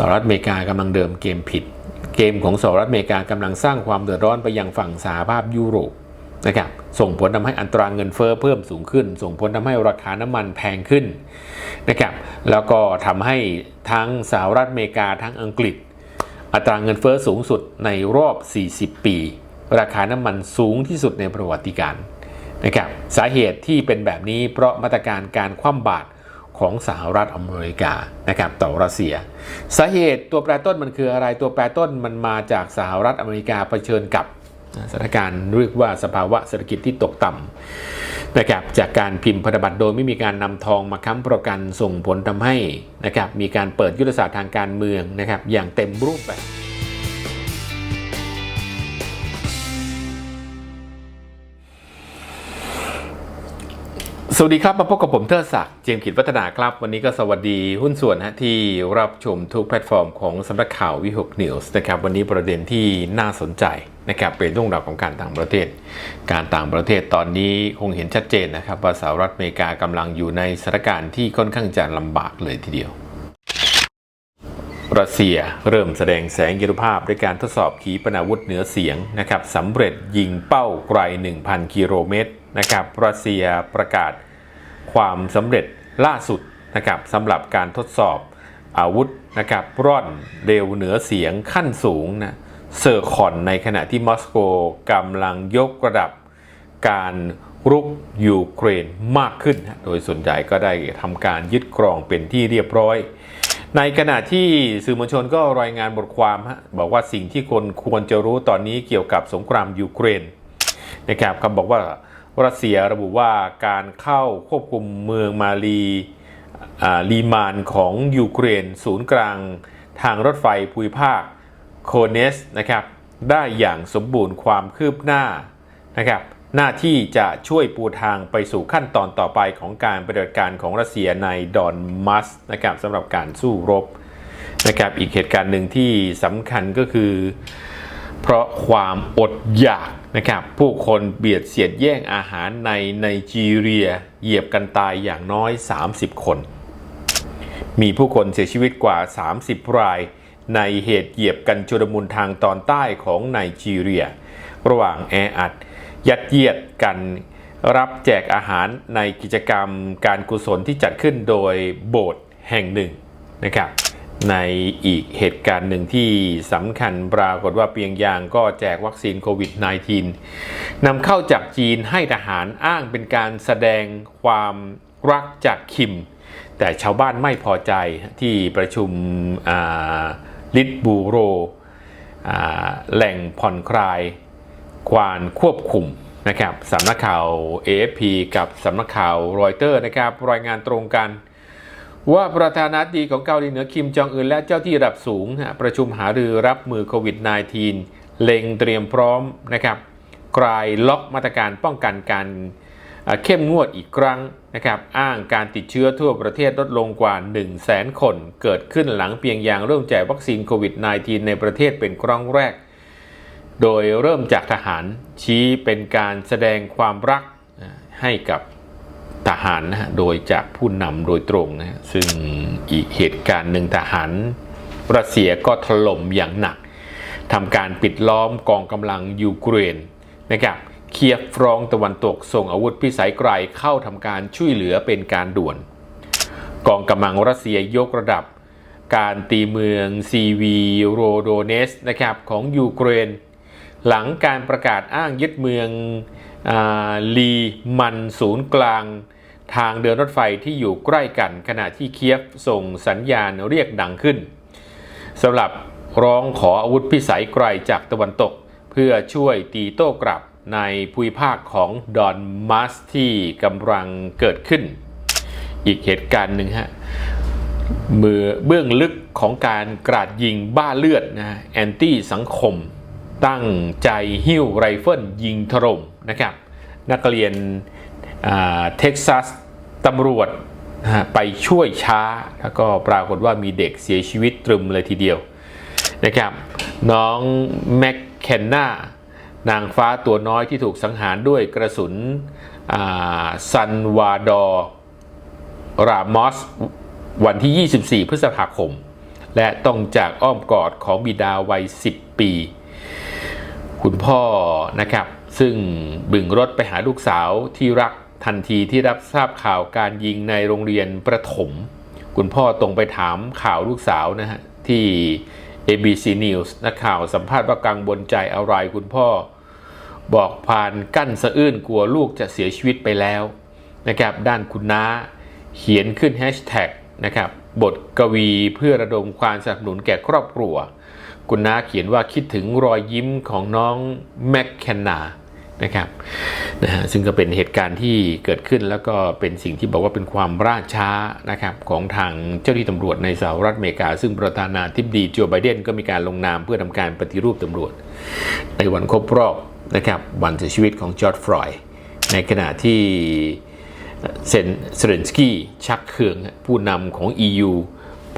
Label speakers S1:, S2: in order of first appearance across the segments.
S1: สหรัฐอเมริกากำลังเดิมเกมผิด เกมของสหรัฐอเมริกากำลังสร้างความเดือดร้อนไปยังฝั่งสหภาพยุโรปนะครับส่งผลทำให้อัตราเงินเฟ้อเพิ่มสูงขึ้น ส่งผลทำให้ราคาน้ำมันแพงขึ้นนะครับแล้วก็ทำให้ทั้งสหรัฐอเมริกาทั้งอังกฤษ อัตราเงินเฟ้อสูงสุดในรอบ 40 ปี ราคาน้ำมันสูงที่สุดในประวัติการนะครับสาเหตุที่เป็นแบบนี้เพราะมาตรการการคว่ำบาตร ของสหรัฐอเมริกานะครับต่อรัสเซีย สาเหตุตัวแปรต้นมันคืออะไรตัวแปรต้นมันมาจากสหรัฐอเมริกาเผชิญกับสถานการณ์เรียกว่าสภาวะเศรษฐกิจที่ตกต่ำนะครับจากการพิมพ์พันธบัตรโดยไม่มีการนำทองมาค้ำประกันส่งผลทำให้นะครับมีการเปิดยุทธศาสตร์ทางการเมืองนะครับอย่างเต็มรูปแบบ สวัสดีครับ มาพบกับผมเทิดศักดิ์เจมส์ขีดวัฒนาครับ วันนี้ก็สวัสดีหุ้นส่วนฮะที่รับชมทุกแพลตฟอร์มของสำนักข่าววิหกนิวส์นะครับ วันนี้ประเด็นที่น่าสนใจนะครับเป็นเรื่องราวของการต่างประเทศ การต่างประเทศตอนนี้คงเห็นชัดเจนนะครับว่าสหรัฐอเมริกากำลังอยู่ในสถานการณ์ที่ค่อนข้างจะลำบากเลยทีเดียวรัสเซียเริ่มแสดงแสงยุทภาพด้วยการทดสอบขีปนาวุธเหนือเสียงนะครับสำเร็จยิงเป้าไกล 1,000 กิโลเมตรนะครับรัสเซียประกาศ ความสำเร็จล่าสุดนะครับสำหรับการทดสอบอาวุธนะครับร่อนเร็วเหนือเสียงขั้นสูงนะเซอร์คอนในขณะที่มอสโกกำลังยกระดับการรุกยูเครนมากขึ้น โดยส่วนใหญ่ก็ได้ทำการยึดครองเป็นที่เรียบร้อย ในขณะที่สื่อมวลชนก็รายงานบทความฮะบอกว่าสิ่งที่คนควรจะรู้ตอนนี้เกี่ยวกับสงครามยูเครนนะครับคำบอกว่า รัสเซียระบุว่าการเข้าควบคุมเมืองมาลีอ่าลีมานของยูเครน ศูนย์กลาง ทางรถไฟภูมิภาคโคเนสนะครับได้อย่างสมบูรณ์ความคืบหน้านะครับหน้าที่จะช่วยปูทางไปสู่ขั้นตอนต่อไปของการปฏิบัติการของรัสเซียในดอนมัสนะครับสำหรับการสู้รบนะครับอีกเหตุการณ์หนึ่งที่สำคัญก็คือ เพราะความอดอยากนะครับ ผู้คนเบียดเสียดแย่งอาหารในไนจีเรีย เหยียบกันตายอย่างน้อย 30 คน มีผู้คนเสียชีวิตกว่า 30 ราย ในเหตุเหยียบกันชุลมุนทางตอนใต้ของไนจีเรีย ระหว่างแออัด ยัดเยียดกันรับแจกอาหารในกิจกรรมการกุศลที่จัดขึ้นโดยโบสถ์แห่งหนึ่งนะครับ ในอีกเหตุการณ์หนึ่งที่สำคัญปรากฏว่าเปียงยางก็แจกวัคซีนโควิด -19 นำเข้าจากจีนให้ทหารอ้างเป็นการแสดงความรักจากคิม แต่ชาวบ้านไม่พอใจที่ประชุมลิทบูโรแหล่งผ่อนคลายความควบคุมนะครับสำนักข่าว AFP กับสำนักข่าวรอยเตอร์นะครับรายงานตรงกัน ว่าประธานาธิบดีของเกาหลีเหนือคิมจองอึนและเจ้าที่ระดับสูงนะประชุมหารือรับมือโควิด -19 เล็งเตรียมพร้อมนะครับกลายล็อกมาตรการป้องกันการเข้มงวดอีกครั้งนะครับอ้างการติดเชื้อทั่วประเทศลดลงกว่า 1 0 0 0 0แสนคน เกิดขึ้นหลังเพียงยางเริ่มแจกวัคซีนโควิด -19 ในประเทศเป็นครั้งแรก โดยเริ่มจากทหารชี้เป็นการแสดงความรักให้กับ ทหารนะฮะโดยจากผู้นำโดยตรงนะฮะซึ่งอีกเหตุการณ์หนึ่งทหารรัสเซียก็ถล่มอย่างหนักทำการปิดล้อมกองกำลังยูเครนนะครับเคียฟฟรองตะวันตกส่งอาวุธพิสัยไกลเข้าทำการช่วยเหลือเป็นการด่วน กองกำลังรัสเซียยกระดับ การตีเมืองซีวีโรโดเนสนะครับของยูเครน หลังการประกาศอ้างยึดเมืองอลีมันศูนย์กลาง ทางเดินรถไฟที่อยู่ใกล้กันขณะที่เคียฟส่งสัญญาณเรียกดังขึ้นสำหรับร้องขออาวุธพิสัยไกลจากตะวันตก เพื่อช่วยตีโต้กลับในภูมิภาคของดอนมัสที่กำลังเกิดขึ้น อีกเหตุการณ์หนึ่งฮะมือเบื้องลึกของการกราดยิงบ้าเลือดนะแอนตี้สังคม ตั้งใจหิ้วไรเฟิลยิงถล่มนะครับ นักเรียน เท็กซัสตำรวจไปช่วยช้า แล้วก็ปรากฏว่ามีเด็กเสียชีวิตตรึมเลยทีเดียวนะครับน้องแมคเคนนานางฟ้าตัวน้อยที่ถูกสังหารด้วยกระสุนซันวาดอร์รามอสวันที่ 24 พฤษภาคม และต้องจากอ้อมกอดของบิดาวัย 10 ปี คุณพ่อนะครับ ซึ่งบึงรถไปหาลูกสาวที่รัก ทันทีที่รับทราบข่าวการยิงในโรงเรียนประถม คุณพ่อตรงไปถามข่าวลูกสาวนะฮะ ที่ ABC News นักข่าวสัมภาษณ์ว่ากังวลใจอะไรคุณพ่อ บอกผ่านกั้นสะอื้นกลัวลูกจะเสียชีวิตไปแล้วนะครับด้านคุณน้าเขียนขึ้นแฮชแท็กนะครับบทกวีเพื่อระดมความสนับสนุนแก่ครอบครัว คุณน้าเขียนว่าคิดถึงรอยยิ้มของน้องแมคแคนนา นะครับนะฮะซึ่งก็เป็นเหตุการณ์ที่เกิดขึ้นแล้วก็เป็นสิ่งที่บอกว่าเป็นความราช้านะครับของทางเจ้าที่ตำรวจในสหรัฐอเมริกา ซึ่งประธานาธิบดีโจไบเดนก็มีการลงนามเพื่อทำการปฏิรูปตำรวจ ในวันครบรอบนะครับวันเสียชีวิตของจอร์ดฟรอยในขณะที่เซนเซเลนสกี้ชักเคืองผู้นำของ EU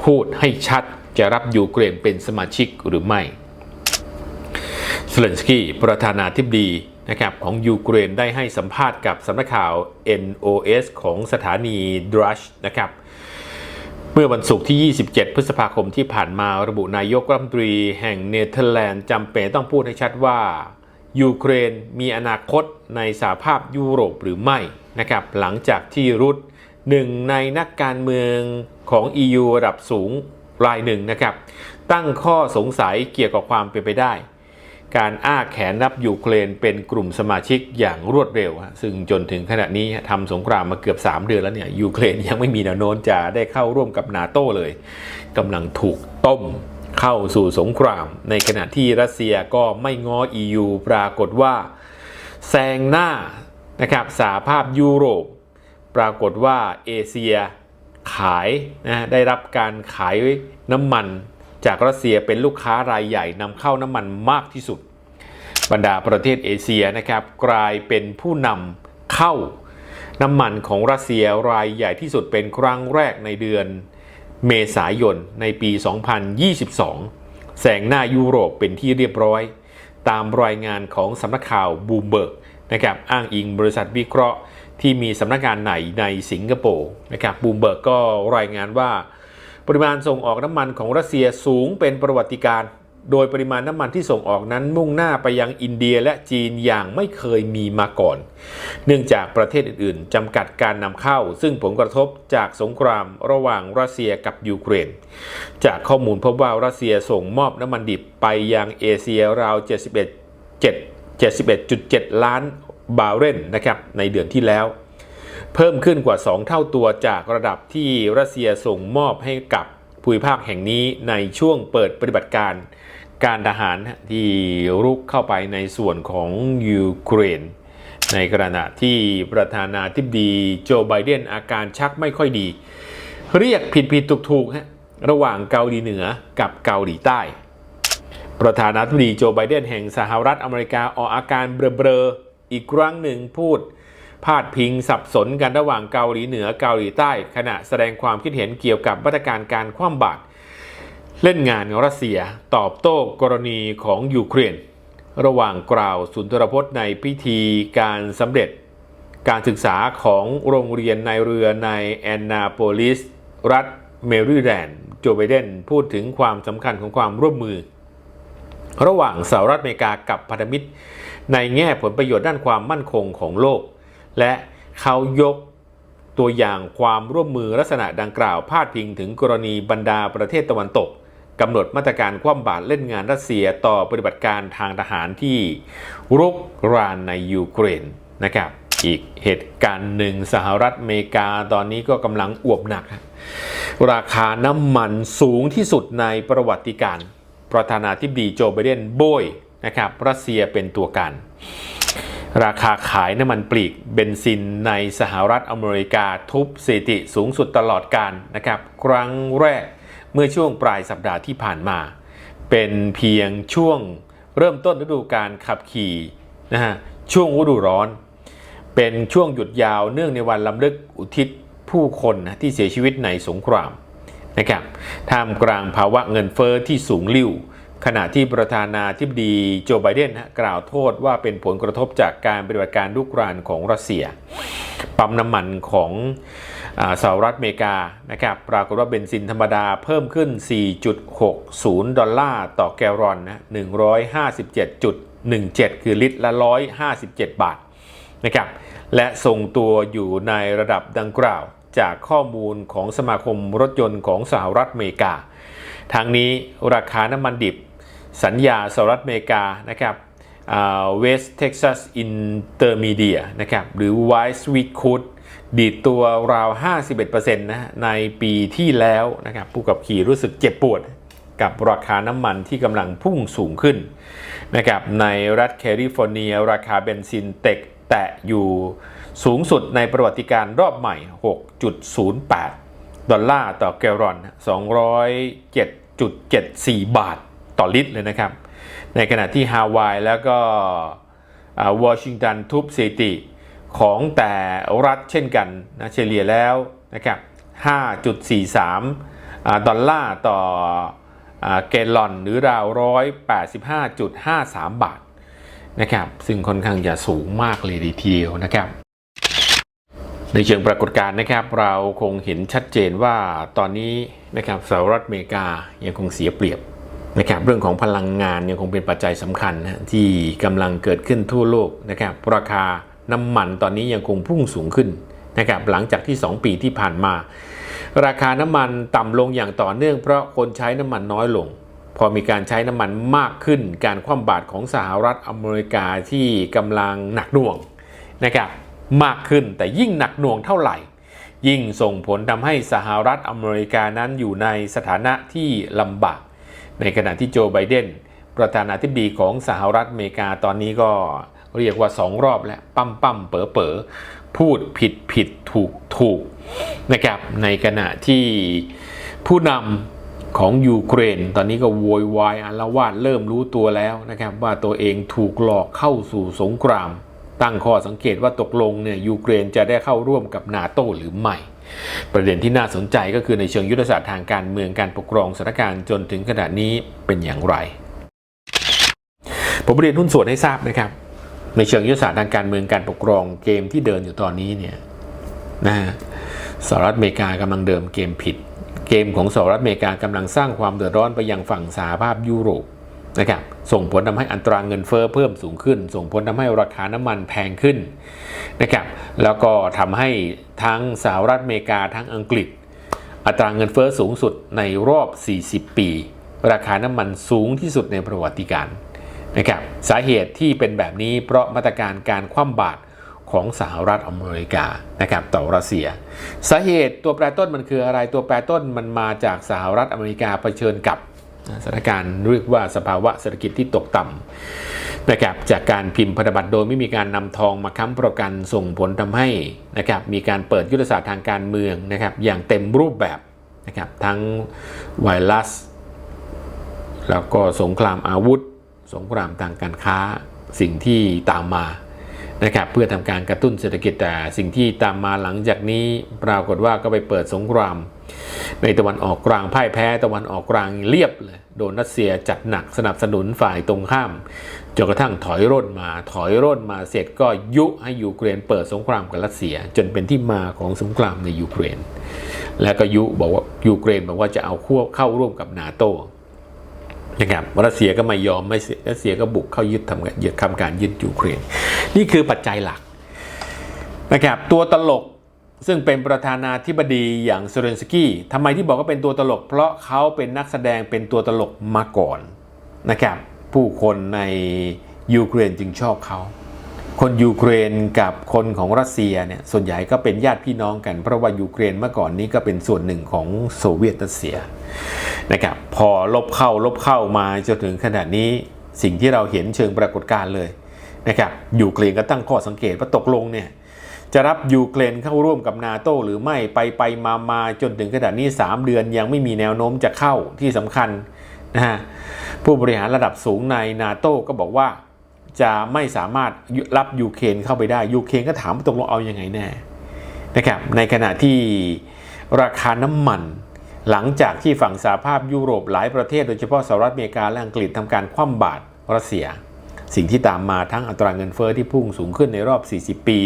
S1: พูดให้ชัดจะรับยูเครนเป็นสมาชิกหรือไม่เซเลนสกี้ประธานาธิบดี นะครับของยูเครนได้ให้สัมภาษณ์กับสำนักข่าว NOS ของสถานีดรัชนะครับเมื่อวันศุกร์ที่ 27 พฤษภาคมที่ผ่านมาระบุนายกรัฐมนตรีแห่งเนเธอร์แลนด์จำเป็นต้องพูดให้ชัดว่ายูเครนมีอนาคตในสหภาพยุโรปหรือไม่นะครับหลังจากที่รุดหนึ่งในนักการเมืองของ EU ระดับสูงรายหนึ่งนะครับตั้งข้อสงสัยเกี่ยวกับความเป็นไปได้ การอ้าแขนนับยูเครนเป็นกลุ่มสมาชิกอย่างรวดเร็ว ซึ่งจนถึงขณะนี้ทำสงครามมาเกือบ 3 เดือนแล้วเนี่ยยูเครนยังไม่มีแนวโน้มจะได้เข้าร่วมกับนาโต้เลยกำลังถูกต้มเข้าสู่สงคราม ในขณะที่รัสเซียก็ไม่ง้อ EU ปรากฏว่าแซงหน้านะครับสหภาพยุโรป ปรากฏว่าเอเชียขายนะได้รับการขายน้ำมัน จากรัสเซียเป็นลูกค้ารายใหญ่นำเข้าน้ำมันมากที่สุด บรรดาประเทศเอเชียนะครับกลายเป็นผู้นำเข้าน้ำมันของรัสเซียรายใหญ่ที่สุดเป็นครั้งแรกในเดือนเมษายนในปี 2022 แสงหน้ายุโรปเป็นที่เรียบร้อย ตามรายงานของสำนักข่าวบูมเบิร์กนะครับอ้างอิงบริษัทวิเคราะห์ที่มีสำนักงานไหนในสิงคโปร์นะครับบูมเบิร์กก็รายงานว่า ปริมาณส่งออกน้ำมันของรัสเซียสูงเป็นประวัติการณ์โดยปริมาณน้ำมันที่ส่งออกนั้นมุ่งหน้าไปยังอินเดียและจีนอย่างไม่เคยมีมาก่อน เนื่องจากประเทศอื่นๆจำกัดการนำเข้า ซึ่งผลกระทบจากสงครามระหว่างรัสเซียกับยูเครน จากข้อมูลพบว่ารัสเซียส่งมอบน้ำมันดิบไปยังเอเชียราว 71 71.7 ล้านบาร์เรลนะครับในเดือนที่แล้ว เพิ่มขึ้นกว่า 2 เท่าตัวจากระดับที่รัสเซียส่งมอบให้กับภูมิภาคแห่งนี้ในช่วงเปิดปฏิบัติการการทหารที่รุกเข้าไปในส่วนของยูเครน ในขณะที่ประธานาธิบดีโจไบเดนอาการชักไม่ค่อยดี เรียกผิดผิดถูกถูกๆฮะระหว่างเกาหลีเหนือกับเกาหลีใต้ ประธานาธิบดีโจไบเดนแห่งสหรัฐอเมริกาออกอาการเบลอๆอีกครั้งหนึ่งพูด พาดพิงสับสนกันระหว่างเกาหลีเหนือเกาหลีใต้ ขณะแสดงความคิดเห็นเกี่ยวกับมาตรการการคว่ำบาตรเล่นงานรัสเซียตอบโต้กรณีของยูเครน ระหว่างกล่าวสุนทรพจน์ในพิธีการสำเร็จ การศึกษาของโรงเรียนในเรือในแอนนาโปลิส รัฐเมริแลนด์โจไบเดนพูดถึงความสำคัญของความร่วมมือ ระหว่างสหรัฐอเมริกากับพันธมิตร ในแง่ผลประโยชน์ด้านความมั่นคงของโลก และเขายกตัวอย่างความร่วมมือลักษณะดังกล่าวพาดพิงถึงกรณีบรรดาประเทศตะวันตกกำหนดมาตรการคว่ำบาตรเล่นงานรัสเซียต่อปฏิบัติการทางทหารที่รุกรานในยูเครนนะครับ อีกเหตุการณ์หนึ่งสหรัฐอเมริกาตอนนี้ก็กำลังอวบหนัก ราคาน้ำมันสูงที่สุดในประวัติการ ประธานาธิบดีโจไบเดนโบยนะครับรัสเซียเป็นตัวการ ราคาขายน้ำมันปลีกเบนซินในสหรัฐอเมริกาทุบสถิติสูงสุดตลอดการนะครับ ครั้งแรกเมื่อช่วงปลายสัปดาห์ที่ผ่านมา เป็นเพียงช่วงเริ่มต้นฤดูการขับขี่นะฮะช่วงฤดูร้อน เป็นช่วงหยุดยาวเนื่องในวันลำลึกอุทิศผู้คนนะที่เสียชีวิตในสงครามนะครับท่ามกลางภาวะเงินเฟอ้อที่สูงลิ่ว ขณะที่ประธานาธิบดีโจไบเดนกล่าวโทษว่าเป็นผลกระทบจากการปฏิบัติการลุกรานของรัสเซีย ปั๊มน้ำมันของอสหรัฐอเมริกานะครับปรากฏว่าเบนซินธรรมดาเพิ่มขึ้น 4.60 ดอลลาร์ต่อแกลลอนนะ157.17 คือลิตรละ 157 บาทนะครับและทรงตัวอยู่ในระดับดังกล่าวจากข้อมูลของสมาคมรถยนต์ของสหรัฐอเมริกา ทางนี้ราคาน้ำมันดิบ สัญญาสหรัฐอเมริกานะครับเวสต์เท็กซัสอินเตอร์มีเดียนะครับหรือ w i s e w e e k Crude ดีดตัวราว 51%นะฮะในปีที่แล้วนะครับผู้ขับขี่รู้สึกเจ็บปวดกับราคาน้ำมันที่กำลังพุ่งสูงขึ้นนะครับในรัฐแคลิฟอร์เนีย ราคาเบนซินเตกแตะอยู่สูงสุดในประวัติการรอบใหม่ 6.08 ดอลลาร์ต่อแกลลอน 207.74 บาท ต่อลิตรเลยนะครับ ในขณะที่ฮาวายแล้วก็วอชิงตันทุบสถิติของแต่รัฐเช่นกันนะเฉลี่ยแล้วนะครับ 5.43อ่าดอลลาร์ต่ออ่าแกลลอนหรือราว 185.53 บาทนะครับ ซึ่งค่อนข้างจะสูงมากเลยทีเดียวนะครับ ในเชิงปรากฏการณ์นะครับ เราคงเห็นชัดเจนว่าตอนนี้นะครับสหรัฐอเมริกายังคงเสียเปรียบ นะครับเรื่องของพลังงานยังคงเป็นปัจจัยสำคัญนะที่กำลังเกิดขึ้นทั่วโลกนะครับราคาน้ำมันตอนนี้ยังคงพุ่งสูงขึ้นนะครับหลังจากที่ 2 ปีที่ผ่านมา ราคาน้ำมันต่ำลงอย่างต่อเนื่องเพราะคนใช้น้ำมันน้อยลง พอมีการใช้น้ำมันมากขึ้น การคว่ำบาตรของสหรัฐอเมริกาที่กำลังหนักหน่วงนะครับมากขึ้นแต่ยิ่งหนักหน่วงเท่าไหร่ ยิ่งส่งผลทำให้สหรัฐอเมริกานั้นอยู่ในสถานะที่ลำบาก ในขณะที่โจไบเดนประธานาธิบดีของสหรัฐอเมริกาตอนนี้ก็เรียกว่าสองรอบแล้วปั้มปั้มเป๋อเป๋อพูดผิดผิดถูกถูกนะครับในขณะที่ผู้นำของยูเครน ตอนนี้ก็โวยวายอาละวาดเริ่มรู้ตัวแล้วนะครับว่าตัวเองถูกหลอกเข้าสู่สงคราม ตั้งข้อสังเกตว่าตกลงเนี่ยยูเครนจะได้เข้าร่วมกับนาโตหรือไม่ ประเด็นที่น่าสนใจก็คือในเชิงยุทธศาสตร์ทางการเมืองการปกครองสถานการณ์จนถึงขณะนี้เป็นอย่างไร ผมเรียนหุ้นส่วนให้ทราบนะครับ ในเชิงยุทธศาสตร์ทางการเมืองการปกครองเกมที่เดินอยู่ตอนนี้เนี่ยนะสหรัฐอเมริกากำลังเดิมเกมผิด เกมของสหรัฐอเมริกากำลังสร้างความเดือดร้อนไปยังฝั่งสหภาพยุโรป นะครับส่งผลทำให้อัตราเงินเฟ้อเพิ่มสูงขึ้น ส่งผลทำให้ราคาน้ำมันแพงขึ้นนะครับแล้วก็ทำให้ทั้งสหรัฐอเมริกาทั้งอังกฤษ อัตราเงินเฟ้อสูงสุดในรอบ 40 ปี ราคาน้ำมันสูงที่สุดในประวัติการนะครับสาเหตุที่เป็นแบบนี้เพราะมาตรการการคว่ำบาตรของสหรัฐอเมริกานะครับต่อรัสเซีย สาเหตุตัวแปรต้นมันคืออะไรตัวแปรต้นมันมาจากสหรัฐอเมริกาเผชิญกับ สถานการณ์เรียกว่าสภาวะเศรษฐกิจที่ตกต่ำนะครับจากการพิมพ์พันธบัตรโดยไม่มีการนำทองมาค้ำประกันส่งผลทำให้นะครับมีการเปิดยุทธศาสตร์ทางการเมืองนะครับอย่างเต็มรูปแบบนะครับทั้งไวรัส แล้วก็สงครามอาวุธ สงครามทางการค้าสิ่งที่ตามมานะครับเพื่อทำการกระตุ้นเศรษฐกิจแต่สิ่งที่ตามมาหลังจากนี้ปรากฏว่าก็ไปเปิดสงคราม ในตะวันออกกลางพ่ายแพ้ตะวันออกกลางเรียบเลยโดนรัสเซียจัดหนักสนับสนุนฝ่ายตรงข้ามจนกระทั่งถอยร่นมาถอยร่นมาเสร็จก็ยุให้ยูเครนเปิดสงครามกับรัสเซีย จนเป็นที่มาของสงครามในยูเครน และก็ยุบอกว่ายูเครนบอกว่าจะเอาควบเข้าร่วมกับนาโตนะครับรัสเซียก็ไม่ยอมไม่รัสเซียก็บุกเข้ายึดทำการยึดทำการยึดยูเครน นี่คือปัจจัยหลักนะครับตัวตลก ซึ่งเป็นประธานาธิบดีอย่างเซเรนสกี้ทำไมที่บอกว่าเป็นตัวตลก เพราะเขาเป็นนักแสดงเป็นตัวตลกมาก่อนนะครับ ผู้คนในยูเครนจึงชอบเขา คนยูเครนกับคนของรัสเซียเนี่ยส่วนใหญ่ก็เป็นญาติพี่น้องกัน เพราะว่ายูเครนเมื่อก่อนนี้ก็เป็นส่วนหนึ่งของโซเวียตรัสเซียนะครับพอลบเข้าลบเข้ามาจนถึงขนาดนี้สิ่งที่เราเห็นเชิงปรากฏการณ์เลยนะครับยูเครนก็ตั้งข้อสังเกตว่าตกลงเนี่ย จะรับยูเครนเข้าร่วมกับนาโตหรือไม่ไปไปมามาจนถึงขนาดนี้ 3 เดือนยังไม่มีแนวโน้มจะเข้าที่สำคัญนะฮะผู้บริหารระดับสูงในนาโตก็บอกว่าจะไม่สามารถรับยูเครนเข้าไปได้ยูเครนก็ถามตกลงเอาอยัางไงแน่นะครับในขณะที่ราคาน้ำมัน หลังจากที่ฝั่งสหภาพยุโรปหลายประเทศโดยเฉพาะสหรัฐอเมริกาและอังกฤษทำการคว่ำบาตรรัสเซีย สิ่งที่ตามมาทั้งอัตราเงินเฟอ้อที่พุ่งสูงขึ้นในรอบ 40 ปี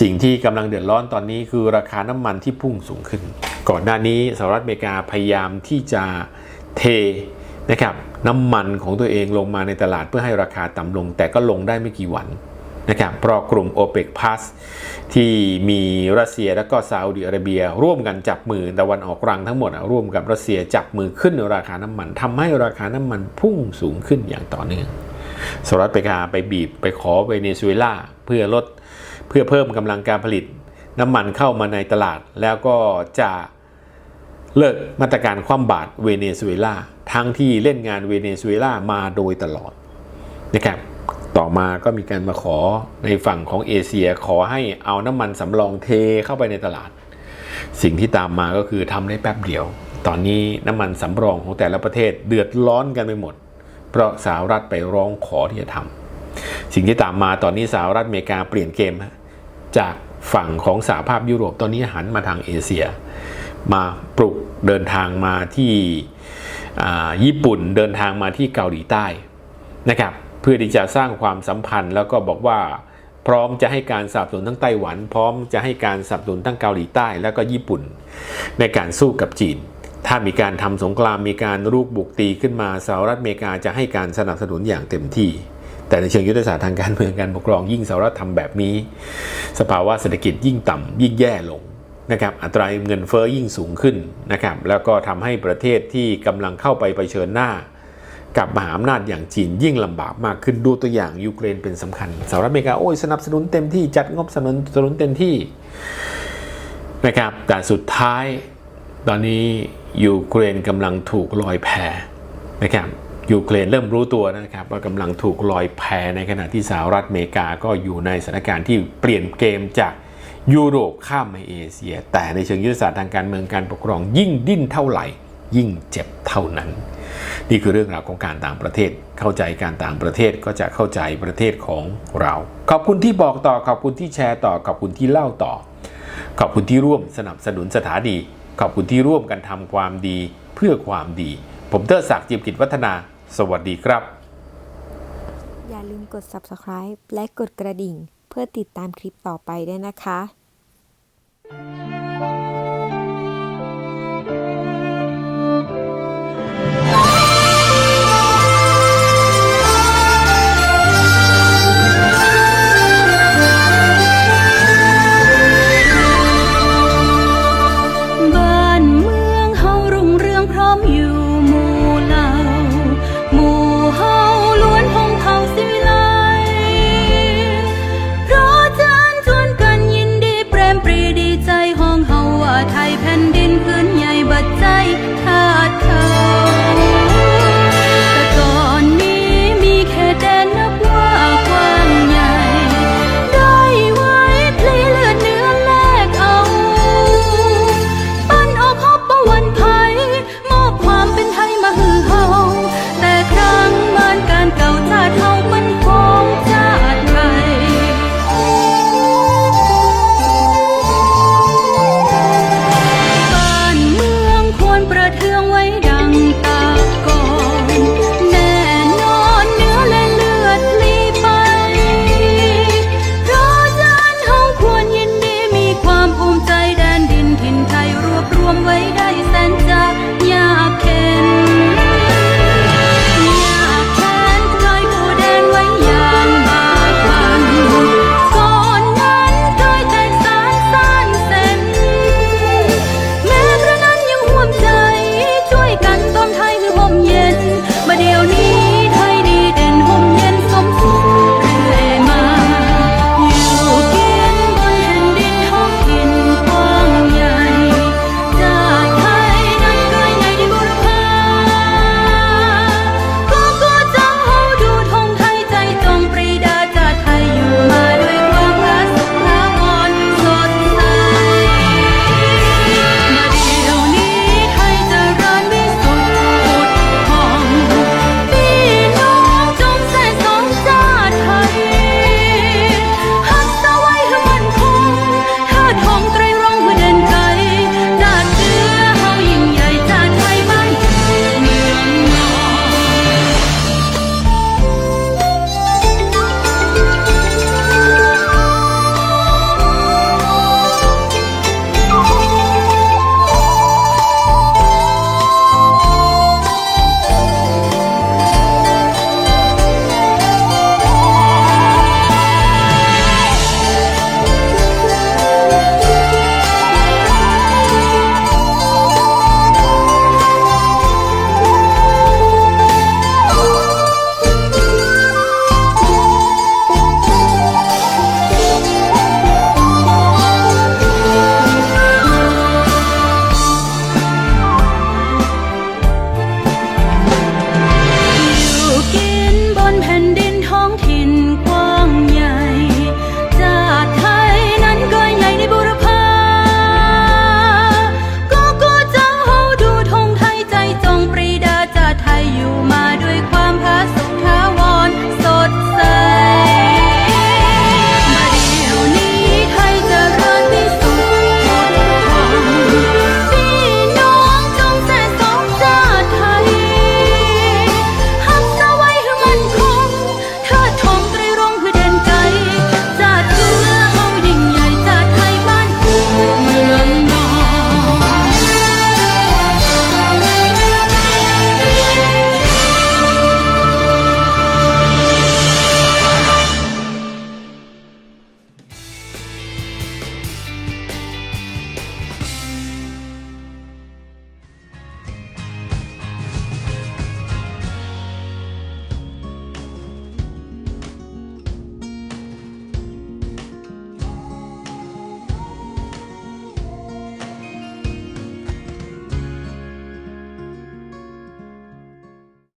S1: สิ่งที่กำลังเดือดร้อนตอนนี้คือราคาน้ำมันที่พุ่งสูงขึ้น ก่อนหน้านี้สหรัฐอเมริกาพยายามที่จะเทนะครับน้ำมันของตัวเองลงมาในตลาดเพื่อให้ราคาต่ำลง แต่ก็ลงได้ไม่กี่วันนะครับเพราะกลุ่ม o p e c Plus ที่มีรัสเซียและก็ซาอุดิอาระเบีย ร่วมกันจับมือตะวันออกกลางทั้งหมดร่วมกับรัสเซียจับมือขึ้นราคาน้ำมันทำให้ราคาน้ำมันพุ่งสูงขึ้นอย่างต่อเนื่อง สหรัฐอเมริกาไปบีบไปขอเวเนซุเอลาเพื่อลดเพื่อเพิ่มกำลังการผลิตน้ำมันเข้ามาในตลาด แล้วก็จะเลิกมาตรการคว่ำบาตรเวเนซุเอลาทั้งที่เล่นงานเวเนซุเอลามาโดยตลอดนะครับต่อมาก็มีการมาขอในฝั่งของเอเชียขอให้เอาน้ำมันสำรองเทเข้าไปในตลาด สิ่งที่ตามมาก็คือทำได้แป๊บเดียว ตอนนี้น้ำมันสำรองของแต่ละประเทศเดือดร้อนกันไปหมด เพราะสหรัฐไปร้องขอที่จะทำสิ่งที่ตามมาตอนนี้สหรัฐอเมริกาเปลี่ยนเกม จากฝั่งของสหภาพยุโรปตอนนี้หันมาทางเอเชีย มาปลุกเดินทางมาที่ญี่ปุ่นเดินทางมาที่เกาหลีใต้นะครับเพื่อที่จะสร้างความสัมพันธ์แล้วก็บอกว่าพร้อมจะให้การสนับสนุนทั้งไต้หวัน พร้อมจะให้การสนับสนุนทั้งเกาหลีใต้ แล้วก็ญี่ปุ่น ในการสู้กับจีน ถ้ามีการทำสงครามมีการรุกบุกตีขึ้นมาสหรัฐอเมริกาจะให้การสนับสนุนอย่างเต็มที่ แต่ในเชิงยุทธศาสตร์ทางการเมืองการปกครองยิ่งสหรัฐทำแบบนี้ สภาวะเศรษฐกิจยิ่งต่ำยิ่งแย่ลงนะครับอัตราเงินเฟ้อยิ่งสูงขึ้นนะครับแล้วก็ทำให้ประเทศที่กำลังเข้าไปไปเชิญหน้า กับมหาอำนาจอย่างจีนยิ่งลำบากมากขึ้นดูตัวอย่างยูเครนเป็นสำคัญสหรัฐอเมริกาโอ้ยสนับสนุนเต็มที่จัดงบสนับสนุนเต็มที่นะครับแต่สุดท้ายตอนนี้ ยูเครนกำลังถูกลอยแพนะครับยูเครนเริ่มรู้ตัวนะครับว่ากำลังถูกลอยแพในขณะที่สหรัฐอเมริกาก็อยู่ในสถานการณ์ที่เปลี่ยนเกมจากยุโรปข้ามมาเอเชีย แต่ในเชิงยุทธศาสตร์ทางการเมืองการปกครองยิ่งดิ้นเท่าไหร่ ยิ่งเจ็บเท่านั้น นี่คือเรื่องราวของการต่างประเทศ เข้าใจการต่างประเทศก็จะเข้าใจประเทศของเรา ขอบคุณที่บอกต่อขอบคุณที่แชร์ต่อขอบคุณที่เล่าต่อ ขอบคุณที่ร่วมสนับสนุนสถานี ขอบคุณที่ร่วมกันทำความดีเพื่อความดี ผมเตอร์ศักดิ์จิมกิจวัฒนา สวัสดีครับ
S2: อย่าลืมกด subscribe และกดกระดิ่ง เพื่อติดตามคลิปต่อไปด้วยนะคะ